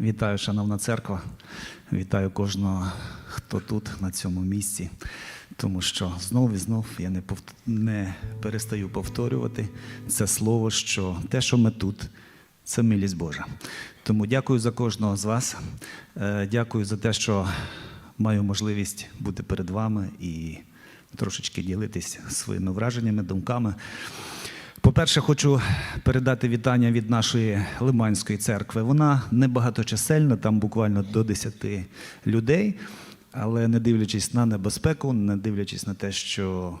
Вітаю, шановна церква. Вітаю кожного, хто тут, на цьому місці. Тому що знов і знов я не, повт... не перестаю повторювати це слово, що те, що ми тут, це милість Божа. Тому дякую за кожного з вас. Е, Дякую за те, що маю можливість бути перед вами і трошечки ділитись своїми враженнями, думками. По-перше, хочу передати вітання від нашої Лиманської церкви. Вона не багаточисельна, там буквально до 10 людей, але не дивлячись на небезпеку, не дивлячись на те, що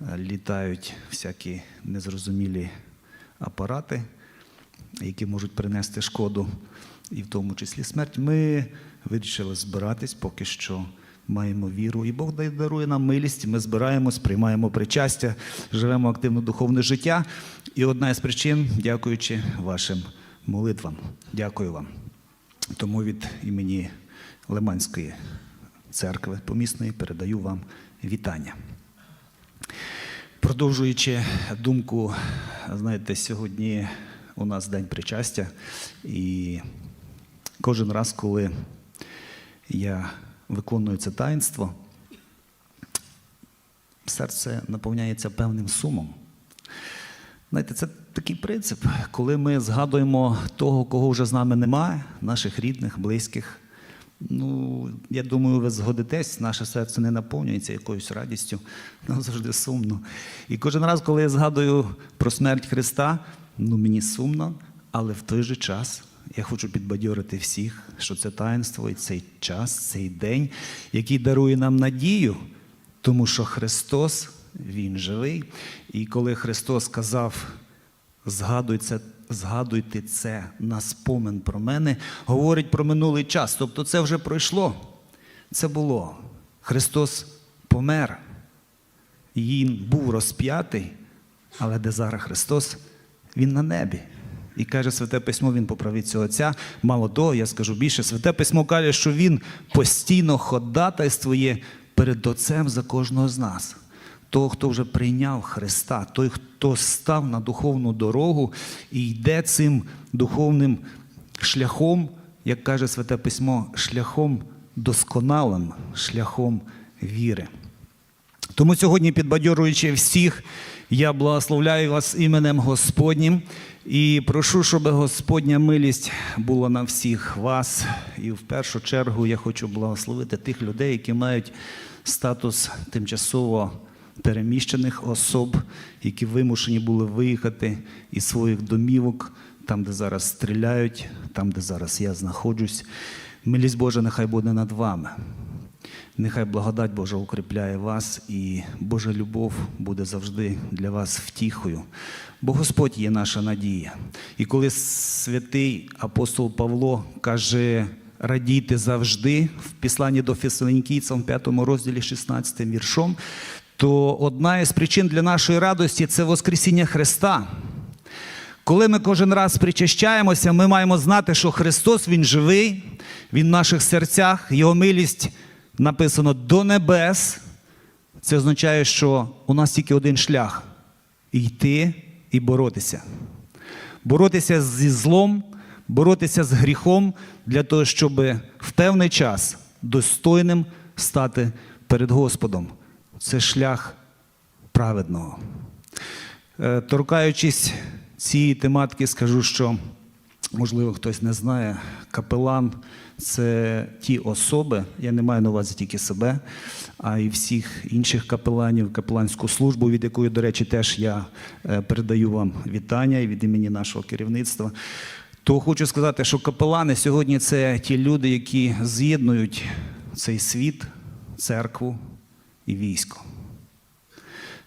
е, літають всякі незрозумілі апарати, які можуть принести шкоду, і в тому числі смерть, ми вирішили збиратись поки що. Маємо віру, і Бог дарує нам милість. Ми збираємось, приймаємо причастя, живемо активно духовне життя. І одна із причин, дякуючи вашим молитвам. Дякую вам. Тому від імені Лиманської церкви помісної передаю вам вітання. Продовжуючи думку, знаєте, сьогодні у нас день причастя, і кожен раз, коли я виконую це таїнство, серце наповняється певним сумом. Знаєте, це такий принцип, коли ми згадуємо того, кого вже з нами немає, наших рідних, близьких. Ну, я думаю, ви згодитесь, наше серце не наповнюється якоюсь радістю, нам завжди сумно. І кожен раз, коли я згадую про смерть Христа, ну мені сумно, але в той же час я хочу підбадьорити всіх, що це таїнство і цей час, цей день, який дарує нам надію, тому що Христос, Він живий. І коли Христос сказав, згадуйте, згадуйте це на спомин про мене, говорить про минулий час. Тобто це вже пройшло. Це було. Христос помер. Він був розп'ятий, але де зараз Христос, Він на небі. І каже Святе Письмо, Він поправить цього Отця. Мало того, я скажу більше, Святе Письмо каже, що Він постійно ходатайствує перед Отцем за кожного з нас. Того, хто вже прийняв Христа, той, хто став на духовну дорогу і йде цим духовним шляхом, як каже Святе Письмо, шляхом досконалим, шляхом віри. Тому сьогодні, підбадьорюючи всіх, я благословляю вас іменем Господнім і прошу, щоб Господня милість була на всіх вас. І в першу чергу я хочу благословити тих людей, які мають статус тимчасово переміщених особ, які вимушені були виїхати із своїх домівок, там, де зараз стріляють, там, де зараз я знаходжусь. Милість Божа нехай буде над вами. Нехай благодать Божа укріпляє вас, і Божа любов буде завжди для вас втіхою. Бо Господь є наша надія. І коли святий апостол Павло каже, радійте завжди в післанні до Фесалонікійцям в 5 розділі 16 віршом, то одна із причин для нашої радості це Воскресіння Христа. Коли ми кожен раз причащаємося, ми маємо знати, що Христос Він живий, Він в наших серцях, Його милість написано до небес. Це означає, що у нас тільки один шлях йти і боротися. Боротися зі злом, боротися з гріхом для того, щоб в певний час достойним стати перед Господом. Це шлях праведного. Е, Торкаючись цієї тематики, скажу, що, можливо, хтось не знає, капелан це ті особи, я не маю на увазі тільки себе, а й всіх інших капеланів, капеланську службу, від якої, до речі, теж я е, передаю вам вітання і від імені нашого керівництва. То хочу сказати, що капелани сьогодні це ті люди, які з'єднують цей світ, церкву і військо.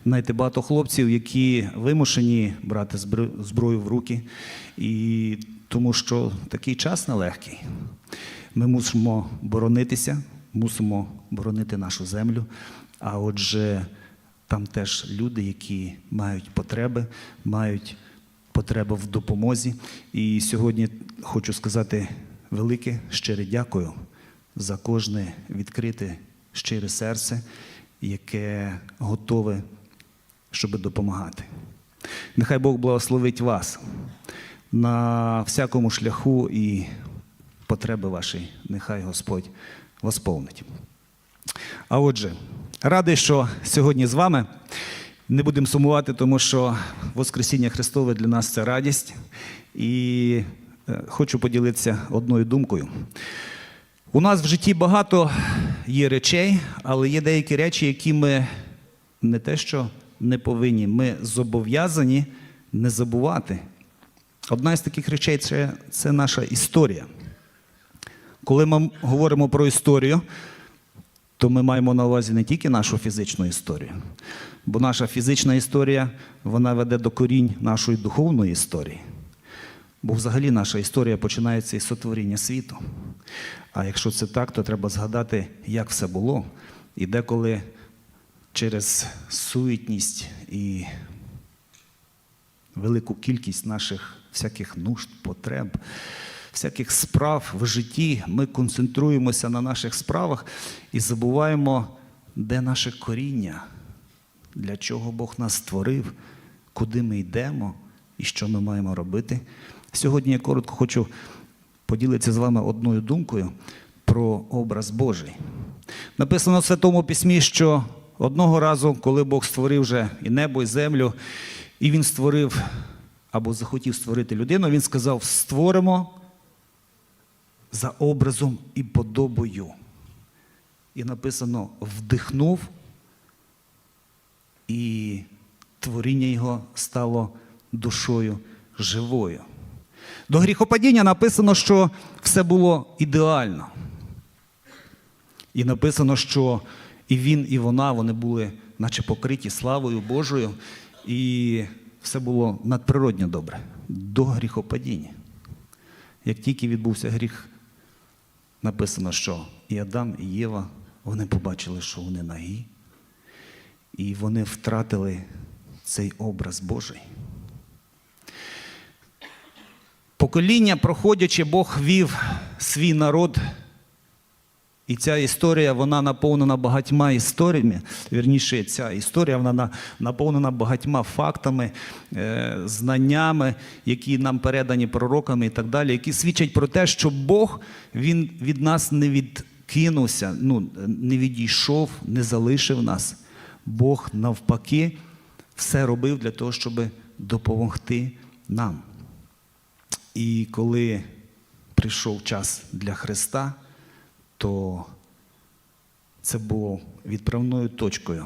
Знаєте, багато хлопців, які вимушені брати зброю в руки, і тому що такий час нелегкий. Ми мусимо боронитися, мусимо боронити нашу землю. А отже, там теж люди, які мають потреби, мають потребу в допомозі. І сьогодні хочу сказати велике щире дякую за кожне відкрите щире серце, яке готове щоб допомагати. Нехай Бог благословить вас на всякому шляху і потреби ваші, нехай Господь восповнить. А отже, радий, що сьогодні з вами. Не будемо сумувати, тому що Воскресіння Христове для нас це радість. І е, хочу поділитися одною думкою. У нас в житті багато є речей, але є деякі речі, які ми не те, що не повинні, ми зобов'язані не забувати. Одна з таких речей це, це наша історія. Коли ми говоримо про історію, то ми маємо на увазі не тільки нашу фізичну історію, бо наша фізична історія вона веде до корінь нашої духовної історії. Бо взагалі наша історія починається із сотворіння світу. А якщо це так, то треба згадати, як все було. І деколи через суетність і велику кількість наших всяких нужд, потреб, всяких справ в житті, ми концентруємося на наших справах і забуваємо, де наше коріння, для чого Бог нас створив, куди ми йдемо і що ми маємо робити. Сьогодні я коротко хочу поділитися з вами одною думкою про образ Божий. Написано в Святому Письмі, що одного разу, коли Бог створив вже і небо, і землю, і Він створив або захотів створити людину, Він сказав: створимо за образом і подобою. І написано вдихнув, і творіння його стало душою живою. До гріхопадіння написано, що все було ідеально. І написано, що і він, і вона вони були, наче покриті славою Божою, і все було надприродньо добре до гріхопадіння. Як тільки відбувся гріх, написано, що і Адам, і Єва вони побачили, що вони нагі, і вони втратили цей образ Божий. Покоління, проходячи, Бог вів свій народ. І ця історія вона наповнена багатьма історіями. Вірніше, ця історія вона наповнена багатьма фактами, е, знаннями, які нам передані пророками і так далі, які свідчать про те, що Бог він від нас не відкинувся, ну, не відійшов, не залишив нас. Бог навпаки все робив для того, щоб допомогти нам. І коли прийшов час для Христа, то це було відправною точкою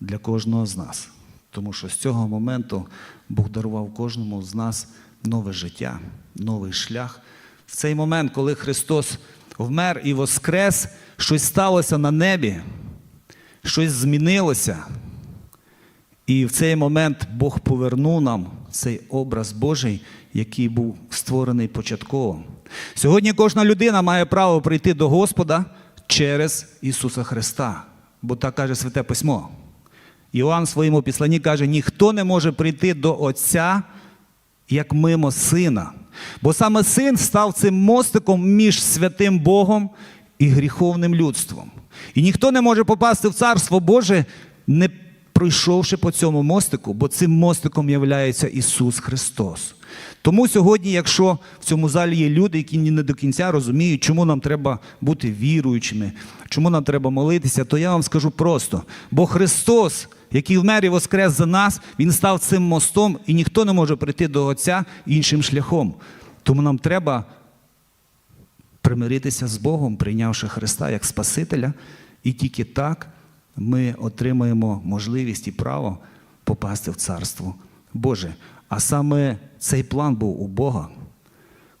для кожного з нас. Тому що з цього моменту Бог дарував кожному з нас нове життя, новий шлях. В цей момент, коли Христос вмер і воскрес, щось сталося на небі, щось змінилося. І в цей момент Бог повернув нам цей образ Божий, який був створений початково. Сьогодні кожна людина має право прийти до Господа через Ісуса Христа, бо так каже Святе Письмо. Іоанн в своєму післанні каже: ніхто не може прийти до Отця, як мимо Сина. Бо саме син став цим мостиком між святим Богом і гріховним людством. І ніхто не може попасти в Царство Боже, не пройшовши по цьому мостику, бо цим мостиком являється Ісус Христос. Тому сьогодні, якщо в цьому залі є люди, які не до кінця розуміють, чому нам треба бути віруючими, чому нам треба молитися, то я вам скажу просто: бо Христос, який вмер і воскрес за нас, Він став цим мостом, і ніхто не може прийти до Отця іншим шляхом. Тому нам треба примиритися з Богом, прийнявши Христа як Спасителя, і тільки так ми отримаємо можливість і право попасти в Царство Боже. А саме цей план був у Бога,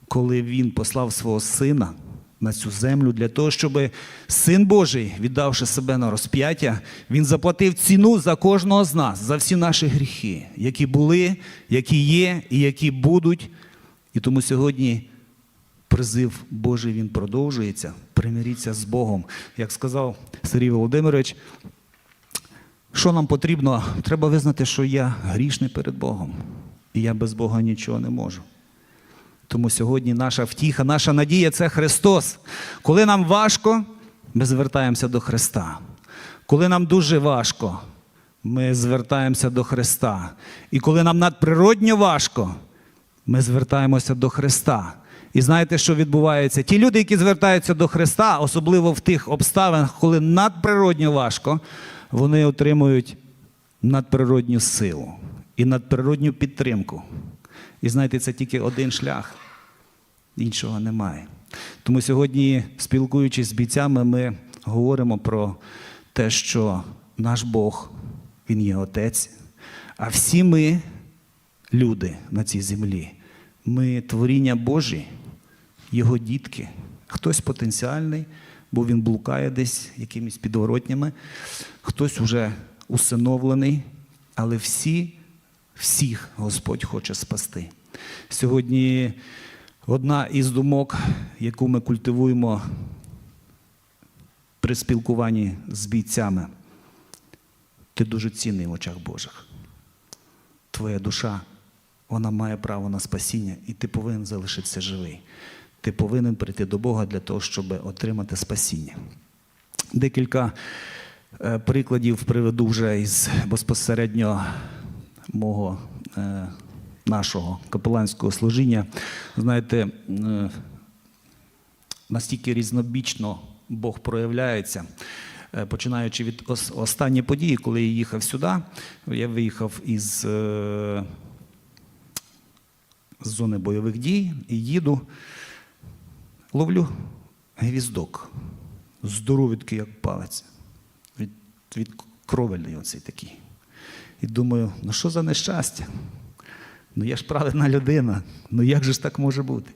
коли Він послав свого Сина на цю землю для того, щоб Син Божий, віддавши себе на розп'яття, Він заплатив ціну за кожного з нас, за всі наші гріхи, які були, які є і які будуть. І тому сьогодні призив Божий він продовжується. Примиріться з Богом. Як сказав Сергій Володимирович, що нам потрібно? Треба визнати, що я грішний перед Богом. І я без Бога нічого не можу. Тому сьогодні наша втіха, наша надія це Христос. Коли нам важко, ми звертаємося до Христа. Коли нам дуже важко, ми звертаємося до Христа. І коли нам надприродньо важко, ми звертаємося до Христа. І знаєте, що відбувається? Ті люди, які звертаються до Христа, особливо в тих обставинах, коли надприродньо важко, вони отримують надприродню силу і надприродню підтримку. І знаєте, це тільки один шлях, іншого немає. Тому сьогодні, спілкуючись з бійцями, ми говоримо про те, що наш Бог, Він є Отець, а всі ми, люди на цій землі, ми творіння Божі, Його дітки. Хтось потенціальний, бо він блукає десь якимись підворотнями, хтось вже усиновлений, але всі, всіх Господь хоче спасти. Сьогодні одна із думок, яку ми культивуємо при спілкуванні з бійцями, ти дуже цінний в очах Божих. Твоя душа, вона має право на спасіння, і ти повинен залишитися живий. Ти повинен прийти до Бога для того, щоб отримати спасіння. Декілька е, прикладів приведу вже із безпосередньо мого е, нашого капеланського служіння. Знаєте, е, настільки різнобічно Бог проявляється. Починаючи від ос- останньої події, коли я їхав сюди, я виїхав із зони бойових дій і їду, ловлю гвіздок. Здоровий як палець. Від, від кровельний оцей такий. І думаю, ну що за нещастя? Ну я ж праведна людина. Ну як же ж так може бути?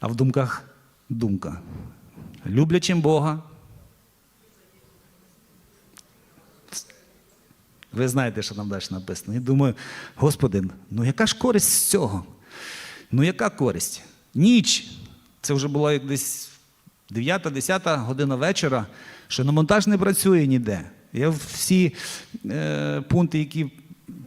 А в думках думка. Люблячим Бога. Ви знаєте, що там далі написано. І думаю, Господи, ну яка ж користь з цього? Ну яка користь? Ніч. Це вже була як десь 9-10 година вечора, що на монтаж не працює ніде. Я всі е, пункти, які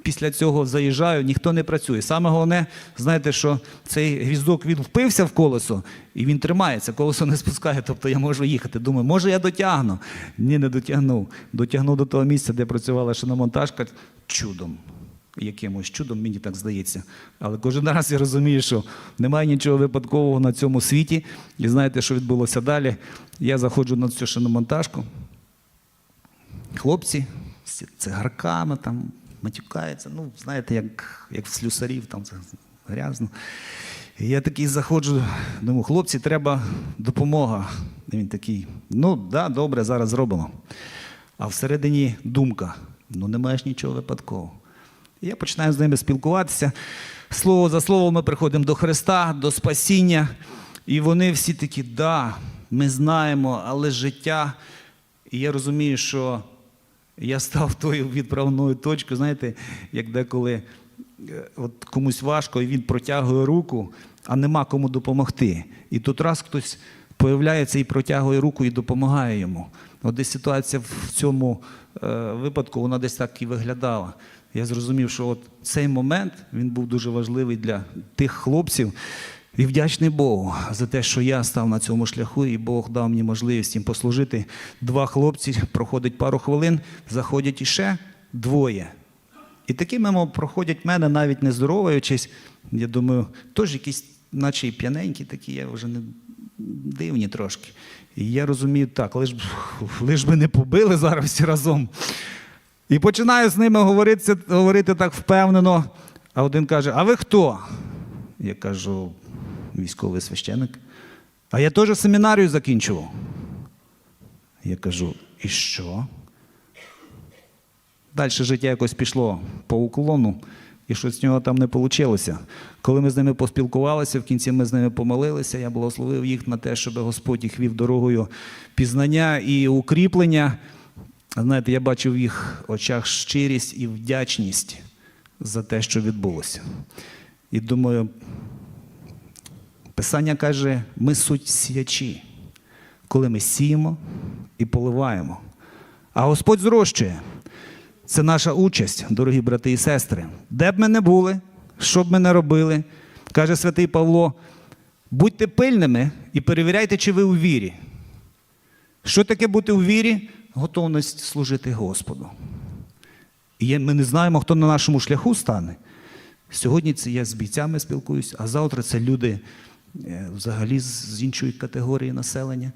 після цього заїжджаю, ніхто не працює. Саме головне, знаєте, що цей гвіздок він впився в колесо і він тримається, колесо не спускає, тобто я можу їхати. Думаю, може я дотягну. Ні, не дотягнув. Дотягнув до того місця, де працювала шиномонтажка чудом. Якимось чудом, мені так здається. Але кожен раз я розумію, що немає нічого випадкового на цьому світі. І знаєте, що відбулося далі? Я заходжу на цю шиномонтажку. Хлопці з цигарками там матюкаються. Ну, знаєте, як, як в слюсарів, там це грязно. І я такий заходжу, думаю, хлопці, треба допомога. І він такий, ну, да, добре, зараз зробимо. А всередині думка: ну немає ж нічого випадкового. І я починаю з ними спілкуватися. Слово за слово ми приходимо до Христа, до спасіння. І вони всі такі, да, ми знаємо, але життя. І я розумію, що я став тою відправною точкою, знаєте, як деколи е, от комусь важко, і він протягує руку, а нема кому допомогти. І тут раз хтось появляється і протягує руку і допомагає йому. От десь ситуація в цьому е, випадку, вона десь так і виглядала. Я зрозумів, що от цей момент він був дуже важливий для тих хлопців. І вдячний Богу за те, що я став на цьому шляху, і Бог дав мені можливість їм послужити. Два хлопці проходить пару хвилин, заходять іще двоє. І такі мимо проходять мене, навіть не здороваючись. Я думаю, теж якісь, наче і п'яненькі такі, я вже не дивні трошки. І я розумію, так, лиш, лиш би не побили зараз всі разом. І починаю з ними говорити, говорити так впевнено. А один каже: А ви хто? Я кажу, військовий священик. А я теж семінарію закінчував. Я кажу, і що? Далі життя якось пішло по уклону, і щось з нього там не вийшло. Коли ми з ними поспілкувалися, в кінці ми з ними помолилися, я благословив їх на те, щоб Господь їх вів дорогою пізнання і укріплення. Знаєте, я бачив в їх очах щирість і вдячність за те, що відбулося. І думаю, Писання каже, ми суть сіячі, коли ми сіємо і поливаємо. А Господь зрощує. Це наша участь, дорогі брати і сестри. Де б ми не були, що б ми не робили, каже святий Павло, будьте пильними і перевіряйте, чи ви у вірі. Що таке бути у вірі? Готовність служити Господу. І ми не знаємо, хто на нашому шляху стане. Сьогодні це я з бійцями спілкуюсь, а завтра це люди, е, взагалі з іншої категорії населення.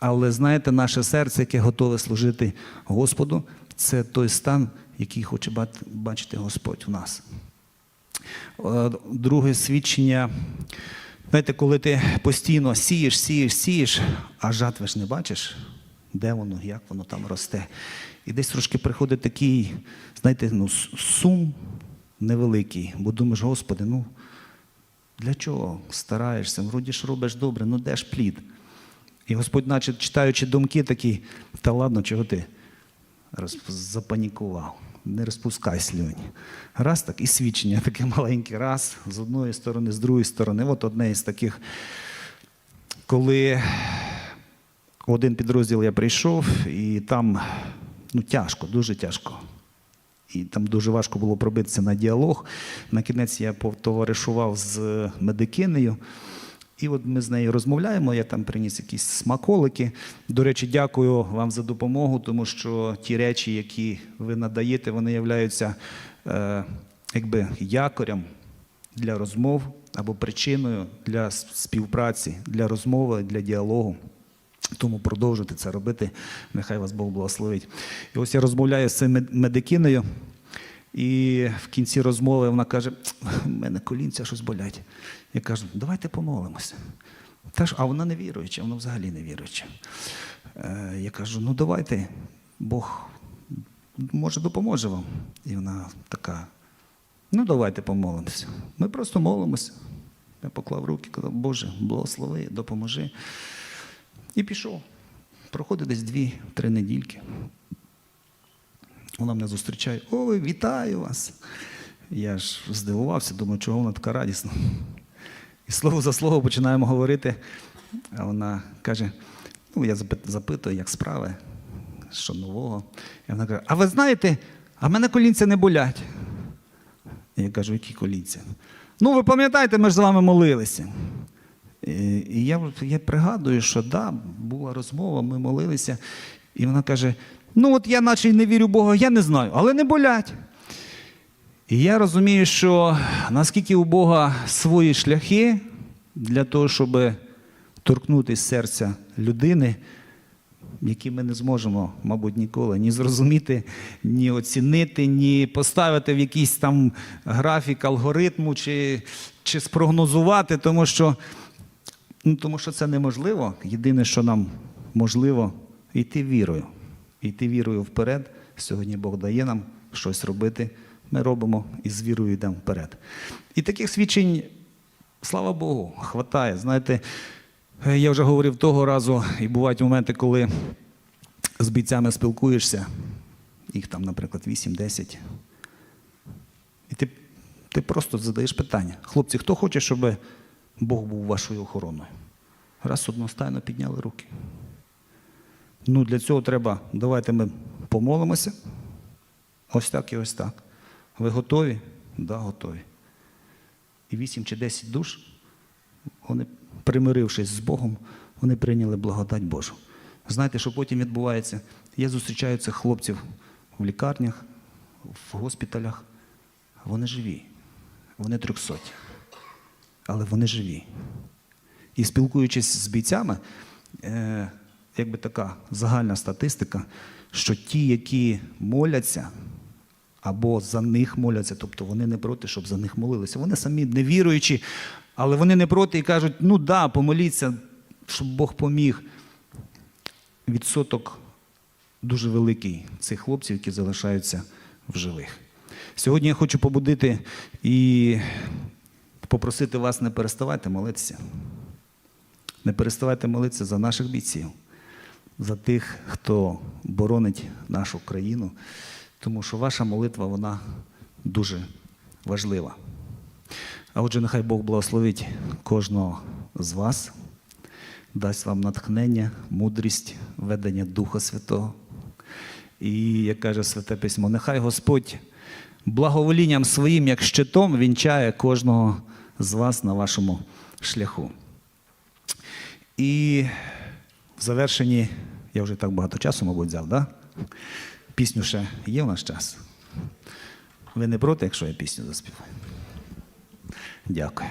Але знаєте, наше серце, яке готове служити Господу, це той стан, який хоче бачити Господь у нас. Е, Друге свідчення. Знаєте, коли ти постійно сієш, сієш, сієш, а жатви ж не бачиш, де воно, як воно там росте. І десь трошки приходить такий, знаєте, ну, сум невеликий, бо думаєш, Господи, ну для чого стараєшся? Вроді ж робиш добре, ну де ж плід? І Господь, наче читаючи думки, такий, та ладно, чого ти запанікував? Не розпускай слюні. Раз так, і свідчення таке маленьке, раз, з одної сторони, з другої сторони. От одне із таких, коли в один підрозділ я прийшов, і там ну, тяжко, дуже тяжко. І там дуже важко було пробитися на діалог. На кінець я потоваришував з медикинею. І от ми з нею розмовляємо, я там приніс якісь смаколики. До речі, дякую вам за допомогу, тому що ті речі, які ви надаєте, вони являються е, якби якорем для розмов або причиною для співпраці, для розмови, для діалогу. Тому продовжуйте це робити. Нехай вас Бог благословить. І ось я розмовляю з мед- медикиною, і в кінці розмови вона каже: у мене колінця щось болять. Я кажу, давайте помолимося. Та ж, а вона не віруюча, вона взагалі не віруюча. Е, я кажу, ну давайте, Бог може допоможе вам. І вона така, ну давайте помолимося. Ми просто молимося. Я поклав руки, казав, Боже, благослови, допоможи. І пішов. Проходить десь дві-три недільки. Вона мене зустрічає. Ой, вітаю вас. Я ж здивувався, думаю, чого вона така радісна. І слово за слово починаємо говорити. А вона каже: ну, я запитую, як справи, що нового. І вона каже: А ви знаєте, а мене колінця не болять. І я кажу, які колінця? Ну, ви пам'ятаєте, ми ж з вами молилися. І я, я пригадую, що да, була розмова, ми молилися, і вона каже: ну от я наче не вірю Бога, я не знаю, але не болять. І я розумію, що наскільки у Бога свої шляхи для того, щоб торкнутися серця людини, які ми не зможемо, мабуть, ніколи ні зрозуміти, ні оцінити, ні поставити в якийсь там графік алгоритму чи, чи спрогнозувати, тому що, ну, тому що це неможливо. Єдине, що нам можливо, йти вірою. Йти вірою вперед. Сьогодні Бог дає нам щось робити. Ми робимо і з вірою йдемо вперед. І таких свідчень, слава Богу, хватає. Знаєте, я вже говорив того разу, і бувають моменти, коли з бійцями спілкуєшся, їх там, наприклад, 8-10. І ти, ти просто задаєш питання. Хлопці, хто хоче, щоб Бог був вашою охороною? Раз одностайно підняли руки. Ну, для цього треба, давайте ми помолимося. Ось так і ось так. Ви готові? Да, готові. І 8 чи 10 душ, вони, примирившись з Богом, вони прийняли благодать Божу. Знаєте, що потім відбувається? Я зустрічаю цих хлопців в лікарнях, в госпіталях. Вони живі. Вони трьохсоті. Але вони живі. І спілкуючись з бійцями, е, якби така загальна статистика, що ті, які моляться, або за них моляться, тобто вони не проти, щоб за них молилися. Вони самі не віруючі, але вони не проти і кажуть, ну да, помоліться, щоб Бог поміг. Відсоток дуже великий цих хлопців, які залишаються в живих. Сьогодні я хочу побудити і попросити вас не переставайте молитися. Не переставайте молитися за наших бійців, за тих, хто боронить нашу країну, тому що ваша молитва вона дуже важлива. А отже, нехай Бог благословить кожного з вас, дасть вам натхнення, мудрість, ведення Духа Святого. І, як каже Святе Письмо, нехай Господь благоволінням своїм, як щитом, вінчає кожного з вас на вашому шляху. І в завершенні, я вже так багато часу, мабуть, взяв, да? Пісню ще є в нас час. Ви не проти, якщо я пісню заспіваю? Дякую.